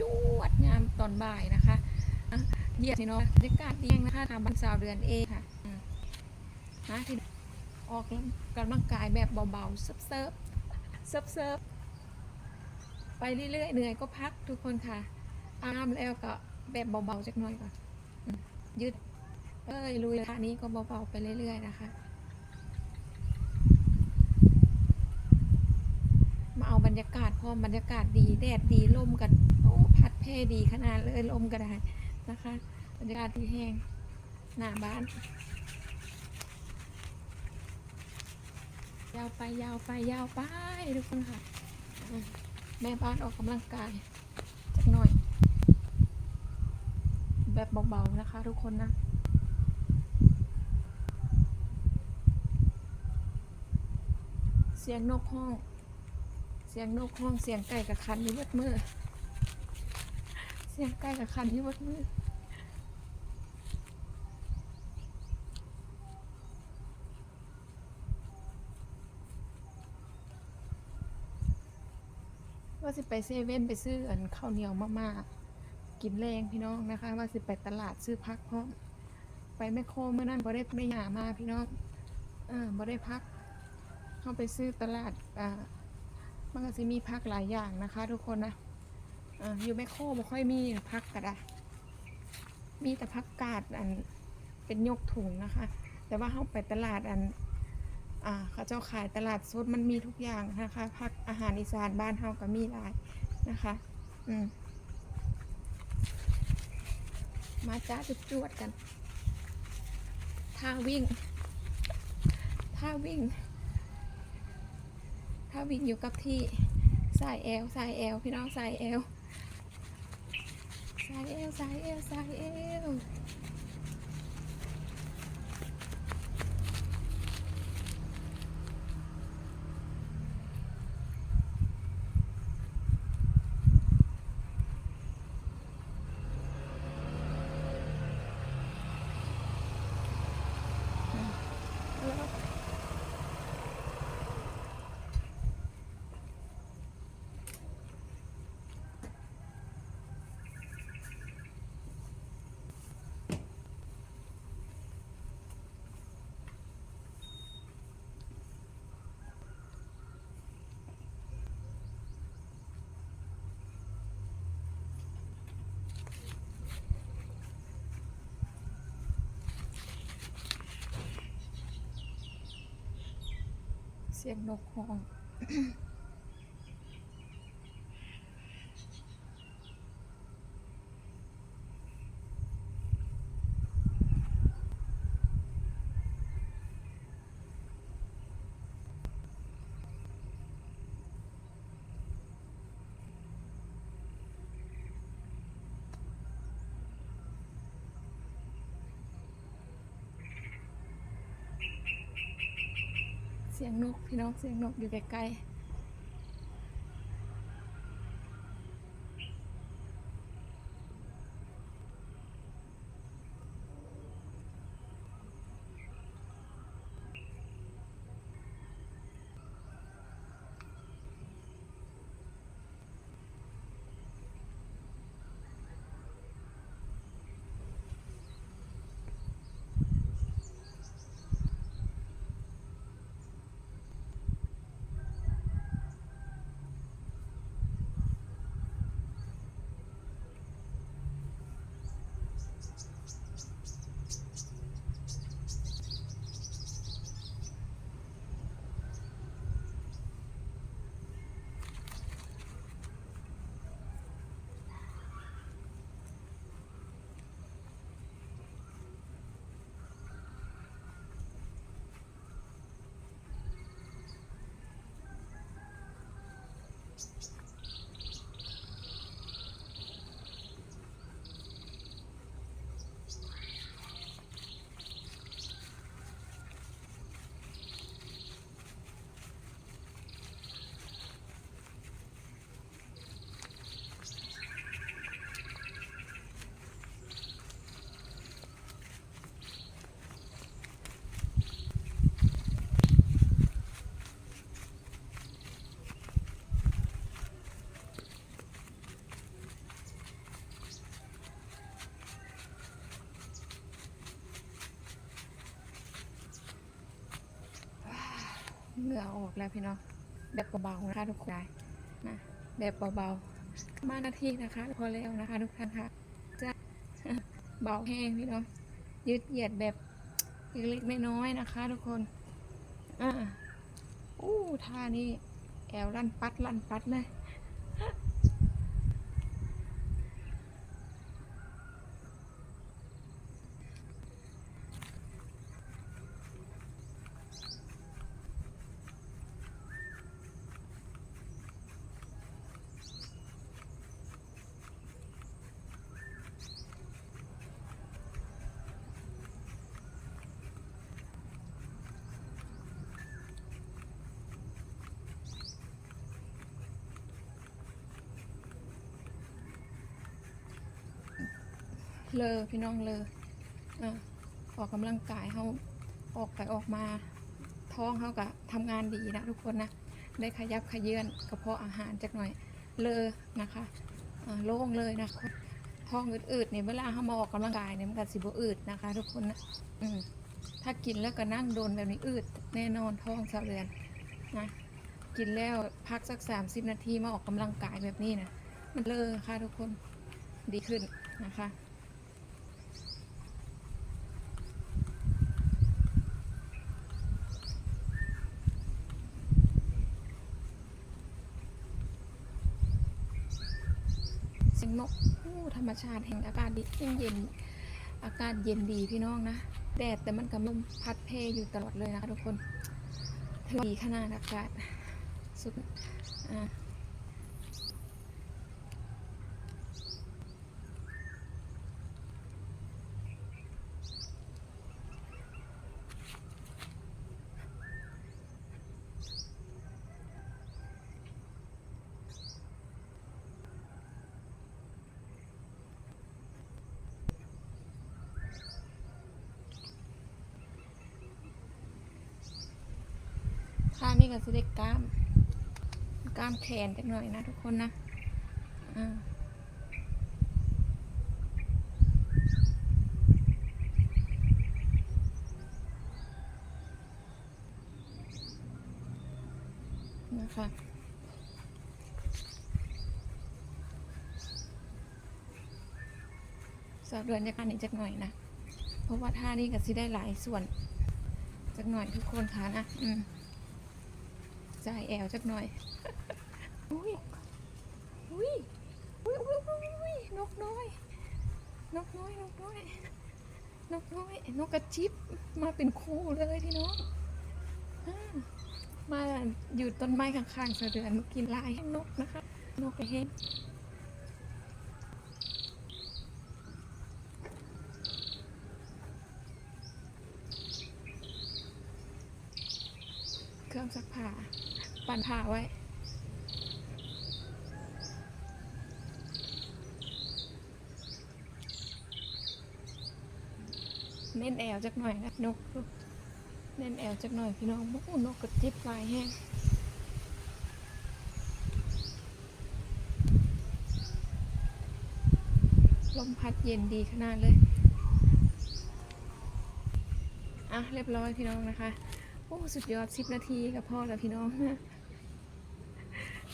จวดงามตอนบ่ายนะคะเยี่ยมพี่น้องบรรยากาศดีนะคะทางบ้านสาวเดือนเอค่ะนะที่ออกกำลังกายแบบเบาๆเซิร์ฟเซิร์ฟเซิร์ฟเซิฟไปเรื่อยๆเหนื่อยก็พักทุกคนค่ะอาบแล้วก็แบบเบาๆจักหน่อยก่อนยืดเอ้ยลุยท่านี้ก็เบาๆไปเรื่อย ๆ นะคะ มาเอาบรรยากาศพร้อมบรรยากาศดีแดดดีลมกัน โอ้พัดเพดีขนาดเลยลมก็ได้นะคะบรรยากาศที่แห้งหน้าบ้าน ยาวไปยาวไปยาวไปทุกคนค่ะ แม่บ้านออกกำลังกายจักหน่อย แบบเบาๆนะคะทุกคนนะเสียงนกห้อง เสียงนกห้อง เสียงไก่กับคันที่วัดมือ สียงไก่กับคันที่วัดมือว่าสิไปเซเว่นไปซื้ออันข้าวเหนียวมากๆ กินแรงพี่น้องนะคะ ว่าสิไปตลาดซื้อพักเพร้อมไปแมคโคเมื่อนั้นบ่ได้ไม่หยามาพี่น้องอ่าบ่ได้พัก เข้าไปซื้อตลาดอ่ามันก็จะมีพักหลายอย่างนะคะ ทุกคนนะ อยู่แมคโครไม่ค่อยมีพักกระดามีแต่พักกาดอันเป็นยกถุงนะคะ แต่ว่าเข้าไปตลาดอันอ่าเขาเจ้าขายตลาดสดมันมีทุกอย่างนะคะพักอาหารอีสานบ้านเฮาก็มีหลายนะคะ อืมมาจ้าจุดจวดกันท่าวิ่งท่าวิ่งถ้าวิ่งอยู่กับที่สายแอลสายแอลพี่น้องสายแอล สายแอลสายแอลสายแอลแล้ว เสียงนกฮ้อง เสียงนกพี่น้องเสียงนกอยู่ไกลๆ เหงื่อออกแล้วพี่น้องแบบเบาๆนะคะทุกคนนะแบบเบาๆมานาทีนะคะ พอแล้วนะคะ ทุกท่านค่ะจะเบาแห้งพี่น้องยืดเหยียดแบบเล็กๆน้อยๆนะคะ ทุกคนอ่าอู้ท่านี้แอวลั่นปัดลั่นปัดเลย เลอพี่น้องเลออะออกกำลังกายเขาออกไปออกมาท้องเขาก็ทำงานดีนะทุกคนนะได้ขยับขยื่นกระเพาะอาหารจักหน่อยเลอนะคะโล่งเลยนะท้องอืดๆเนี่ยเวลาเขามาออกกำลังกายเนี่ยมันก็สิบอืดนะคะ ทุกคนนะอืมถ้ากินแล้วก็นั่งโดนแบบนี้อืดแน่นอนท้องสะเรือนนะกินแล้วพักสัก 30 นาทีมาออกกำลังกายแบบนี้นะมันเลอค่ะทุกคนดีขึ้นนะคะ งนกธรรมชาติแห่งอากาศดีเย็นอากาศเย็นดีพี่น้องนะ แดดแต่มันก็ลมพัดเพยอยู่ตลอดเลยนะคะทุกคนถือดีขนาดอากาศสุดอ่า ท่านี่ก็จะได้กล้าม กล้ามแขนจักหน่อยนะทุกคนนะอ่านะคะสอบเดือนจากการนี้จักหน่อยนะ เพราะว่าท่านี้ก็สิได้หลายส่วนจักหน่อยทุกคนค่ะนะ อืม จายแอลจักหน่อย อุ้ย อุ้ย อุ้ยอุ้ยอุ้ยนกน้อย นกน้อย นกน้อย นกน้อย นกกระจิบมาเป็นคู่เลยพี่น้องอ่มาอยู่ต้นไม้ข้างๆเสะเดือนกินลายให้นกนะคะ นกกระเฮงเครื่องซักผ้า ปั่นผ้าไว้เน้นแอวจักหน่อยนะนกเน้นแอวจักหน่อยพี่น้องโอ้โหนกกระจิบลายแห้งลมพัดเย็นดีขนาดเลยอะเรียบร้อยพี่น้องนะคะ โอ้ สุดยอดสิบนาทีกับพ่อแล้วพี่น้อง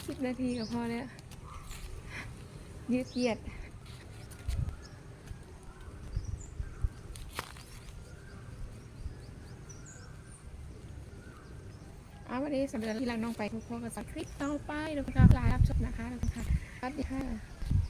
สิบนาทีกับพ่อแล้ว ยืดเหยียด เอาวันนี้สำหรับที่เราน้องไปทุกคนสักคลิปต่อไปนะคะลารับชมนะคะนะคะสวัสดีค่ะ